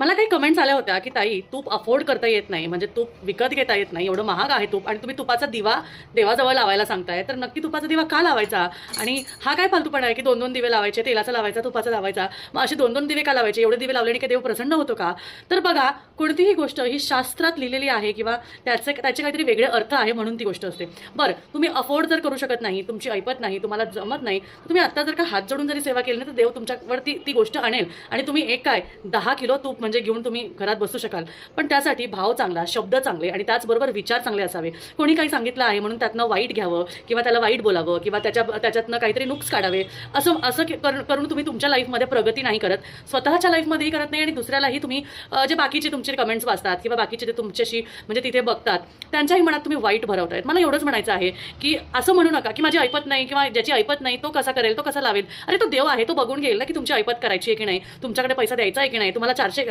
मला काही कमेंट्स आल्या होत्या की ताई तूप अफोर्ड करता येत नाही. म्हणजे तूप विकत घेता येत नाही. एवढं महाग आहे तूप आणि तुम्ही तुपाचा दिवा देवाजवळ लावायला सांगताय. तर नक्की तुपाचा दिवा का लावायचा? आणि हा काय फालतूपणा आहे की दोन दोन दिवे लावायचे तेलाचा लावायचा तुपाचा लावायचा? मग असे दोन दोन दिवे का लावायचे? एवढे दिवे लावल्याने काय देव प्रसन्न होतो का? तर बघा कोणतीही गोष्ट ही शास्त्रात लिहिलेली आहे किंवा त्याचे त्याचे काहीतरी वेगळे अर्थ आहे म्हणून ती गोष्ट असते. बरं तुम्ही अफोर्ड जर करू शकत नाही तुमची ऐपत नाही तुम्हाला जमत नाही तुम्ही आत्ता जर का हात जोडून जरी सेवा केली ना तर देव तुमच्यावरती ती गोष्ट आणेल. आणि तुम्ही एक काय दहा किलो तूप म्हणजे म्हणजे घेऊन तुम्ही घरात बसू शकाल. पण त्यासाठी भाव चांगला शब्द चांगले आणि त्याचबरोबर विचार चांगले असावे. कोणी काही सांगितलं आहे म्हणून त्यातनं वाईट घ्यावं किंवा त्याला वाईट बोलावं किंवा त्याच्या त्याच्यातनं काहीतरी नुक्स काढावे असं असं करून तुम्ही तुमच्या लाईफमध्ये प्रगती नाही करत. स्वतःच्या लाईफमध्येही करत नाही आणि दुसऱ्यालाही तुम्ही जे बाकीचे तुमचे कमेंट्स वाचतात किंवा बाकीचे जे तुमच्याशी म्हणजे तिथे बघतात त्यांच्याही मनात तुम्ही वाईट भरवतायत. मला एवढंच म्हणायचं आहे की असं म्हणू नका की माझी ऐपत नाही किंवा ज्याची ऐपत नाही तो कसा करेल तो कसा लावेल. अरे तो देव आहे तो बघून घेईल ना की तुमची ऐपत करायची आहे की नाही तुमच्याकडे पैसा द्यायचा आहे की नाही तुम्हाला चारशे